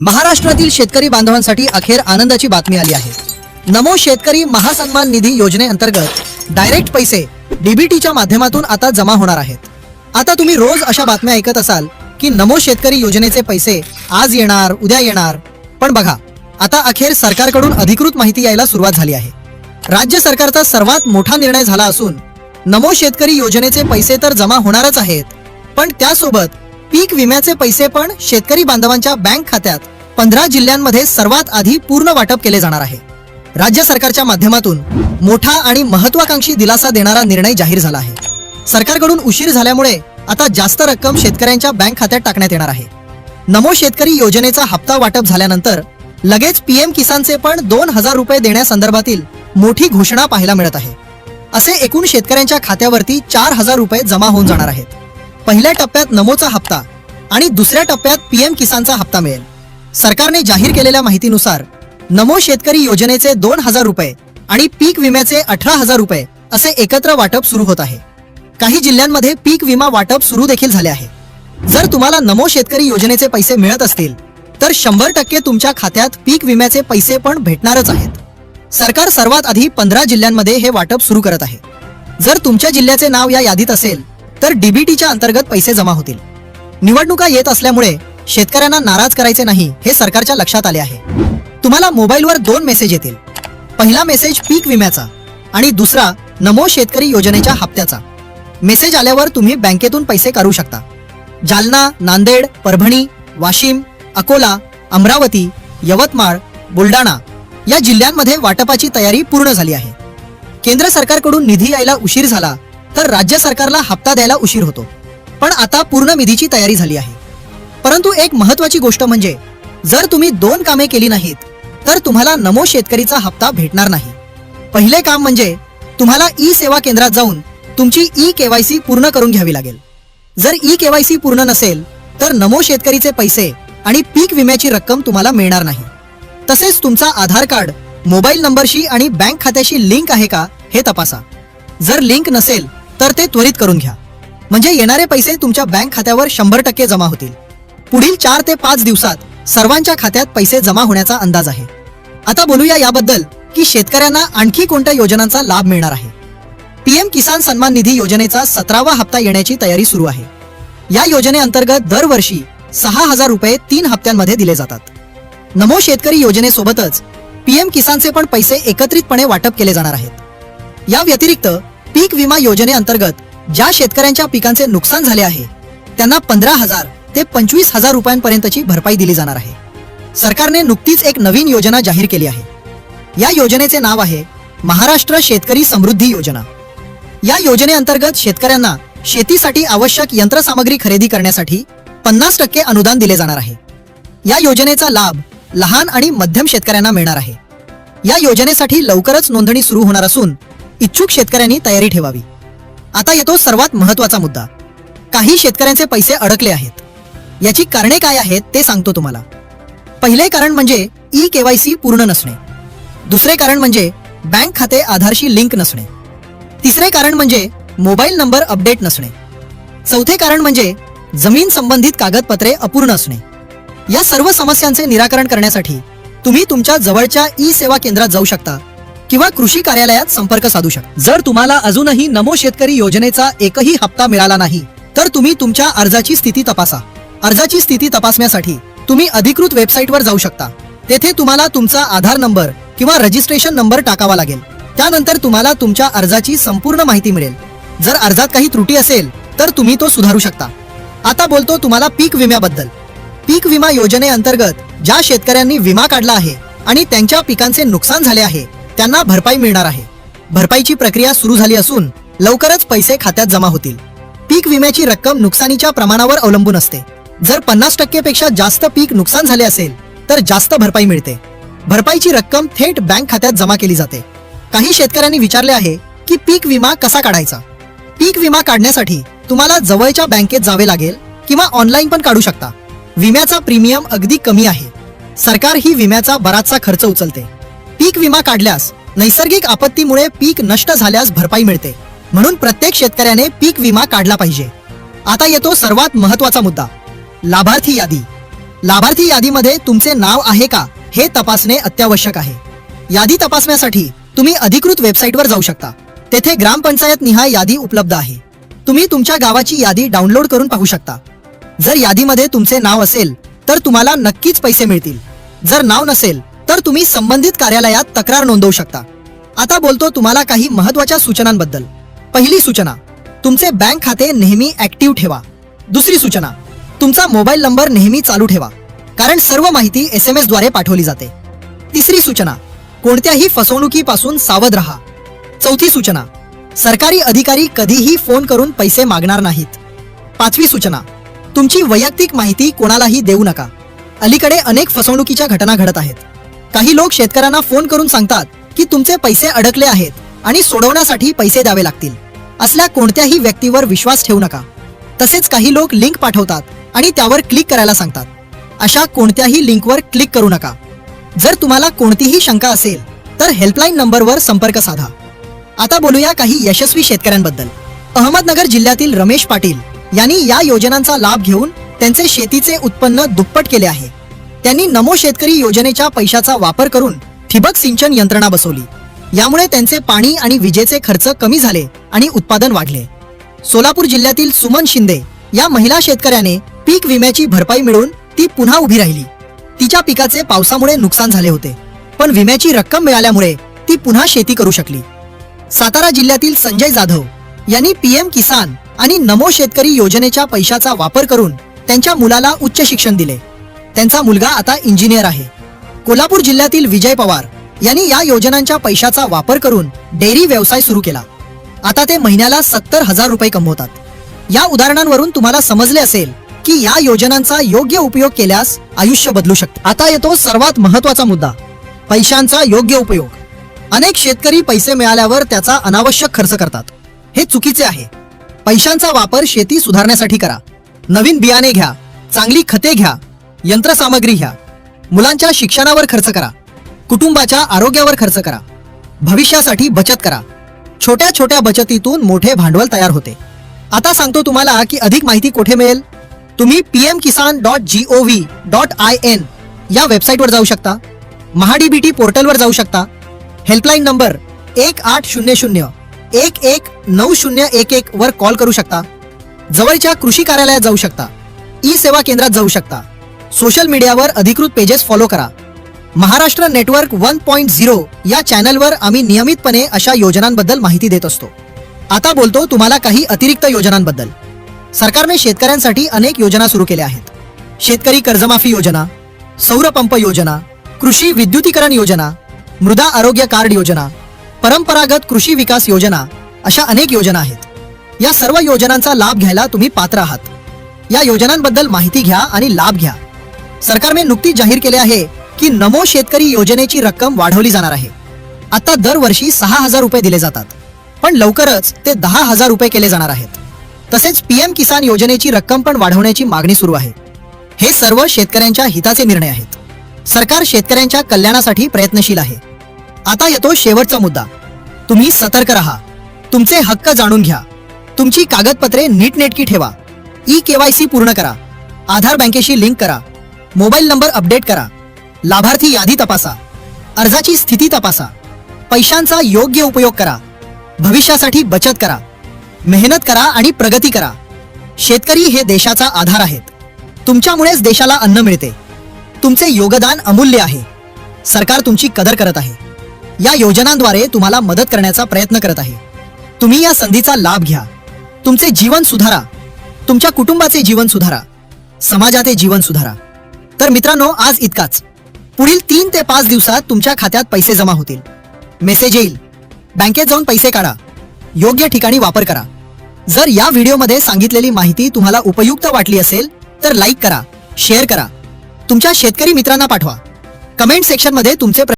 महाराष्ट्रातील शेतकरी बांधवांसाठी अखेर आनंदाची बातमी आली आहे. नमो शेतकरी महासन्मान निधी योजनेअंतर्गत डायरेक्ट पैसे डीबीटीच्या माध्यमातून आता जमा होणार आहेत. आता तुम्ही रोज अशा बातम्या ऐकत असाल की नमो शेतकरी योजनेचे पैसे आज येणार उद्या येणार. पण बघा आता अखेर सरकारकडून अधिकृत माहिती यायला सुरुवात झाली आहे. राज्य सरकारचा सर्वात मोठा निर्णय झाला असून नमो शेतकरी योजनेचे पैसे तर जमा होणारच आहेत पण त्यासोबत पीक विम्याचे पैसे पण शेतकरी बांधवांच्या बँक खात्यात. पंधरा जिल्ह्यांमध्ये सर्वात आधी पूर्ण वाटप केले जाणार आहे. राज्य सरकारच्या माध्यमातून मोठा आणि महत्वाकांक्षी दिलासा देणारा निर्णय जाहीर झाला आहे. सरकारकडून उशीर झाल्यामुळे आता जास्त रक्कम शेतकऱ्यांच्या बँक खात्यात टाकण्यात येणार आहे. नमो शेतकरी योजनेचा हप्ता वाटप झाल्यानंतर लगेच पीएम किसानचे पण दोन हजार रुपये देण्यासंदर्भातील मोठी घोषणा पाहायला मिळत आहे. असे एकूण शेतकऱ्यांच्या खात्यावरती चार हजार रुपये जमा होऊन जाणार आहेत. पहिल्या टप्प्यात नमोचा हप्ता आणि दुसऱ्या टप्प्यात पीएम किसानचा हप्ता मिळेल. सरकारने जाहीर केलेल्या माहितीनुसार नमो शेतकरी योजनेचे दोन हजार रुपये आणि पीक विम्याचे अठरा हजार रुपये असे एकत्र वाटप सुरू होत आहे. काही जिल्ह्यांमध्ये पीक विमा वाटप सुरू देखील झाले आहे. जर तुम्हाला नमो शेतकरी योजनेचे पैसे मिळत असतील तर शंभर टक्के तुमच्या खात्यात पीक विम्याचे पैसे पण भेटणारच आहेत. सरकार सर्वात आधी पंधरा जिल्ह्यांमध्ये हे वाटप सुरू करत आहे. जर तुमच्या जिल्ह्याचे नाव या यादीत असेल तर डीबीटीच्या अंतर्गत पैसे जमा होतील. निवडणुका येत असल्यामुळे शेतकऱ्यांना नाराज करायचे नाही हे सरकारच्या लक्षात आले आहे. तुम्हाला मोबाईलवर दोन मेसेज येतील. पहिला मेसेज पीक विम्याचा आणि दुसरा नमो शेतकरी योजनेच्या हप्त्याचा. मेसेज आल्यावर तुम्ही बँकेतून पैसे काढू शकता. जालना नांदेड परभणी वाशिम अकोला अमरावती यवतमाळ बुलडाणा या जिल्ह्यांमध्ये वाटपाची तयारी पूर्ण झाली आहे. केंद्र सरकारकडून निधी यायला उशीर झाला तर राज्य सरकारला हप्ता द्यायला उशीर होतो. पण आता पूर्ण निधीची तयारी झाली आहे. परंतु एक महत्वाची गोष्ट म्हणजे जर तुम्ही दोन कामे केली नाहीत तर तुम्हाला नमो शेतकरीचा हप्ता भेटणार नाही. पहिले काम म्हणजे तुम्हाला ई सेवा केंद्रात जाऊन तुमची ई केवायसी पूर्ण करून घ्यावी लागेल. जर ई केवायसी पूर्ण नसेल तर नमो शेतकरीचे पैसे आणि पीक विम्याची रक्कम तुम्हाला मिळणार नाही. तसेच तुमचा आधार कार्ड मोबाईल नंबरशी आणि बँक खात्याशी लिंक आहे का हे तपासा. जर लिंक नसेल तर ते त्वरित करून घ्या. म्हणजे येणारे पैसे तुमच्या बँक खात्यावर शंभर टक्के जमा होतील. पुढील चार ते पाच दिवसात सर्वांच्या खात्यात पैसे जमा होण्याचा अंदाज आहे. आता बोलूया याबद्दल की शेतकऱ्यांना आणखी कोणत्या योजनांचा लाभ मिळणार आहे? पीएम किसान सन्मान निधी योजनेचा सतरावा हप्ता येण्याची तयारी सुरू आहे. या योजनेअंतर्गत दरवर्षी सहा हजार रुपये तीन हप्त्यांमध्ये दिले जातात. नमो शेतकरी योजनेसोबतच पीएम किसानचे पण पैसे एकत्रितपणे वाटप केले जाणार आहेत. या व्यतिरिक्त पीक विमा योजनेअंतर्गत ज्या शेतकऱ्यांच्या पिकांचे नुकसान झाले आहे त्यांना पंधरा हजार ते पंचवीस हजार रुपयांपर्यंतची भरपाई दिली जाणार आहे. सरकारने नुकतीच एक नवीन योजना जाहीर केली आहे. या योजनेचे नाव आहे महाराष्ट्र शेतकरी समृद्धी योजना. या योजनेअंतर्गत शेतकऱ्यांना शेतीसाठी आवश्यक यंत्रसामग्री खरेदी करण्यासाठी पन्नास टक्के अनुदान दिले जाणार आहे. या योजनेचा लाभ लहान आणि मध्यम शेतकऱ्यांना मिळणार आहे. या योजनेसाठी लवकरच नोंदणी सुरू होणार असून इच्छुक शेतकऱ्यांनी तयारी ठेवावी. आता येतो सर्वात महत्त्वाचा मुद्दा. काही शेतकऱ्यांचे पैसे अडकले आहेत. याची कारणे काय आहेत ते सांगतो तुम्हाला. पहिले कारण म्हणजे ई केवायसी पूर्ण नसणे. दुसरे कारण म्हणजे बँक खाते आधारशी लिंक नसणे. तिसरे कारण म्हणजे मोबाईल नंबर अपडेट नसणे. चौथे कारण म्हणजे जमीन संबंधित कागदपत्रे अपूर्ण असणे. या सर्व समस्यांचे निराकरण करण्यासाठी तुम्ही तुमच्या जवळच्या ई सेवा केंद्रात जाऊ शकता. किंवा कृषी कार्यालयात संपर्क साधू शकता. जर तुम्हाला अजूनही नमो शेतकरी योजनेचा एकही हप्ता मिळाला नाही तर तुम्ही तुमच्या अर्जाची स्थिती तपासा. अर्जाची स्थिती तपासण्यासाठी तुम्ही अधिकृत वेबसाईटवर जाऊ शकता. तेथे तुम्हाला तुमचा आधार नंबर किंवा रजिस्ट्रेशन नंबर टाकावा लागेल. त्यानंतर तुम्हाला तुमच्या अर्जाची संपूर्ण माहिती मिळेल. जर अर्जात काही त्रुटी असेल तर तुम्ही तो सुधारू शकता. आता बोलतो तुम्हाला पीक विम्याबद्दल. पीक विमा योजनेअंतर्गत ज्या शेतकऱ्यांनी विमा काढला आहे आणि त्यांच्या पिकांचे नुकसान झाले आहे त्यांना भरपाई मिळणार आहे. भरपाईची प्रक्रिया सुरू झाली असून लवकरच पैसे खात्यात जमा होतील. पीक विम्याची रक्कम नुकसानीच्या प्रमाणावर अवलंबून असते. जर पन्नास टक्केपेक्षा जास्त पीक नुकसान झाले असेल तर जास्त भरपाई मिळते. भरपाईची रक्कम थेट बँक खात्यात जमा केली जाते. काही शेतकऱ्यांनी विचारले आहे की पीक विमा कसा काढायचा? पीक विमा काढण्यासाठी तुम्हाला जवळच्या बँकेत जावे लागेल किंवा ऑनलाईन पण काढू शकता. विम्याचा प्रीमियम अगदी कमी आहे. सरकार ही विम्याचा बराचसा खर्च उचलते. पीक विमा काढल्यास नैसर्गिक आपत्तीमुळे पीक नष्ट झाल्यास भरपाई मिळते. म्हणून प्रत्येक शेतकऱ्याने पीक विमा काढला पाहिजे. आता येतो सर्वात महत्त्वाचा मुद्दा. लाभार्थी यादी. लाभार्थी यादीमध्ये तुमचे नाव आहे का हे तपासणे अत्यावश्यक आहे. यादी तपासण्यासाठी तुम्ही अधिकृत वेबसाईटवर जाऊ शकता. तेथे ग्रामपंचायत निहाय यादी उपलब्ध आहे. तुम्ही तुमच्या गावाची यादी डाउनलोड करून पाहू शकता. जर यादीमध्ये तुमचे नाव असेल तर तुम्हाला नक्कीच पैसे मिळतील. जर नाव नसेल तर तुम्ही संबंधित कार्यालयात तक्रार नोंदवू शकता. आता बोलतो तुम्हाला काही महत्त्वाच्या सूचनांबद्दल. पहिली सूचना तुमचे बँक खाते नेहमी ऍक्टिव्ह ठेवा. दुसरी सूचना तुमचा मोबाईल नंबर नेहमी चालू ठेवा कारण सर्व माहिती एस एम एसद्वारे पाठवली जाते. तिसरी सूचना कोणत्याही फसवणुकीपासून सावध राहा. चौथी सूचना सरकारी अधिकारी कधीही फोन करून पैसे मागणार नाहीत. पाचवी सूचना तुमची वैयक्तिक माहिती कोणालाही देऊ नका. अलीकडे अनेक फसवणुकीच्या घटना घडत आहेत. काही लोक शेतकऱ्यांना फोन करून सांगतात की तुमचे पैसे अडकले आहेत आणि सोडवण्यासाठी पैसे द्यावे लागतील. असल्या कोणत्याही व्यक्तीवर विश्वास ठेवू नका. तसेच काही लोक लिंक पाठवतात आणि त्यावर क्लिक करायला सांगतात. अशा कोणत्याही लिंकवर क्लिक करू नका. जर तुम्हाला कोणतीही शंका असेल तर हेल्पलाईन नंबरवर संपर्क साधा. आता बोलूया काही यशस्वी शेतकऱ्यांबद्दल. अहमदनगर जिल्ह्यातील रमेश पाटील यांनी या योजनांचा लाभ घेऊन त्यांचे शेतीचे उत्पन्न दुप्पट केले आहे. त्यांनी नमो शेतकरी योजनेच्या पैशाचा वापर करून ठिबक सिंचन यंत्रणा बसवली. यामुळे त्यांचे पाणी आणि विजेचे खर्च कमी झाले आणि उत्पादन वाढले. सोलापूर जिल्ह्यातील सुमन शिंदे या महिला शेतकऱ्याने पीक विम्याची भरपाई मिळून ती पुन्हा उभी राहिली. तिच्या पिकाचे पावसामुळे नुकसान झाले होते पण विम्याची रक्कम मिळाल्यामुळे ती पुन्हा शेती करू शकली. सातारा जिल्ह्यातील संजय जाधव यांनी पीएम किसान आणि नमो शेतकरी योजनेच्या पैशाचा वापर करून त्यांच्या मुलाला उच्च शिक्षण दिले. त्यांचा मुलगा आता इंजिनियर आहे. कोल्हापूर जिल्ह्यातील विजय पवार यांनी या योजनांच्या पैशाचा वापर करून डेअरी व्यवसाय सुरू केला. आता ते महिन्याला सत्तर हजार रुपये कमवतात. या उदाहरणांवरून तुम्हाला समजले असेल की या योजनांचा योग्य उपयोग केल्यास आयुष्य बदलू शकते. आता येतो सर्वात महत्त्वाचा मुद्दा पैशांचा योग्य उपयोग. अनेक शेतकरी पैसे मिळाल्यावर त्याचा अनावश्यक खर्च करतात. हे चुकीचे आहे. पैशांचा वापर शेती सुधारण्यासाठी करा. नवीन बियाणे घ्या चांगली खते घ्या यंत्रसामग्री घ्या. मुलांच्या शिक्षणावर खर्च करा. कुटुंबाच्या आरोग्यावर खर्च करा. भविष्यासाठी बचत करा. छोट्या छोट्या बचतीतून मोठे भांडवल तयार होते. आता सांगतो तुम्हाला की अधिक माहिती कुठे मिळेल? तुम्ही PM Kisan dot G O V dot I N या वेबसाईटवर जाऊ शकता. महाडीबीटी पोर्टलवर जाऊ शकता. हेल्पलाईन नंबर एक आठ शून्य शून्य एक एक नऊ शून्य एक एक वर कॉल करू शकता. जवळच्या कृषी कार्यालयात जाऊ शकता. ई सेवा केंद्रात जाऊ शकता. सोशल मीडियावर अधिकृत पेजेस फॉलो करा. Maharashtra network one point zero या चॅनलवर आम्ही नियमितपणे अशा योजनांबद्दल माहिती देत असतो. आता बोलतो तुम्हाला काही अतिरिक्त योजनांबद्दल. सरकारने शेतकऱ्यांसाठी अनेक योजना सुरू केल्या आहेत. शेतकरी कर्जमाफी योजना सौरपंप योजना कृषी विद्युतीकरण योजना मृदा आरोग्य कार्ड योजना परंपरागत कृषी विकास योजना अशा अनेक योजना आहेत. या सर्व योजनांचा लाभ घ्यायला तुम्ही पात्र आहात. या योजनांबद्दल माहिती घ्या आणि लाभ घ्या. सरकारने नुकतीच जाहीर केले आहे की नमो शेतकरी योजनेची रक्कम वाढवली जाणार आहे. आता दरवर्षी सहा हजार रुपये दिले जातात. पण लवकरच ते दहा हजार रुपये केले जाणार आहेत. तसेच पीएम किसान योजनेची रक्कम पण वाढवण्याची मागणी सुरू आहे. हे सर्व शेतकऱ्यांच्या हिताचे निर्णय आहेत. सरकार शेतकऱ्यांच्या कल्याणासाठी प्रयत्नशील आहे. आता येतो शेवटचा मुद्दा. तुम्ही सतर्क राहा. तुमचे हक्क जाणून घ्या. तुमची कागदपत्रे नीटनेटकी ठेवा. ई केवायसी पूर्ण करा. आधार बँकेशी लिंक करा. मोबाईल नंबर अपडेट करा. लाभार्थी यादी तपासा. अर्जाची स्थिती तपासा. पैशांचा योग्य उपयोग करा. भविष्यासाठी बचत करा. मेहनत करा आणि प्रगती करा. शेतकरी हे देशाचा आधार आहेत. तुमच्यामुळेच देशाला अन्न मिळते. तुमचे योगदान अमूल्य आहे. सरकार तुमची कदर करत आहे. या योजनांद्वारे तुम्हाला मदत करण्याचा प्रयत्न करत आहे. तुम्ही या संधीचा लाभ घ्या. तुमचे जीवन सुधारा. तुमच्या कुटुंबाचे जीवन सुधारा. समाजाचे जीवन सुधारा. तर मित्रांनो आज इतकाच. पुढील तीन ते पाच दिवसात तुमच्या खात्यात पैसे जमा होतील. मेसेज येईल. बँकेत जाऊन पैसे काढा. योग्य ठिकाणी वापर करा. जर या व्हिडिओमध्ये सांगितलेली माहिती तुम्हाला उपयुक्त वाटली असेल तर लाईक करा शेअर करा. तुमच्या शेतकरी मित्रांना पाठवा. कमेंट सेक्शनमध्ये तुमचे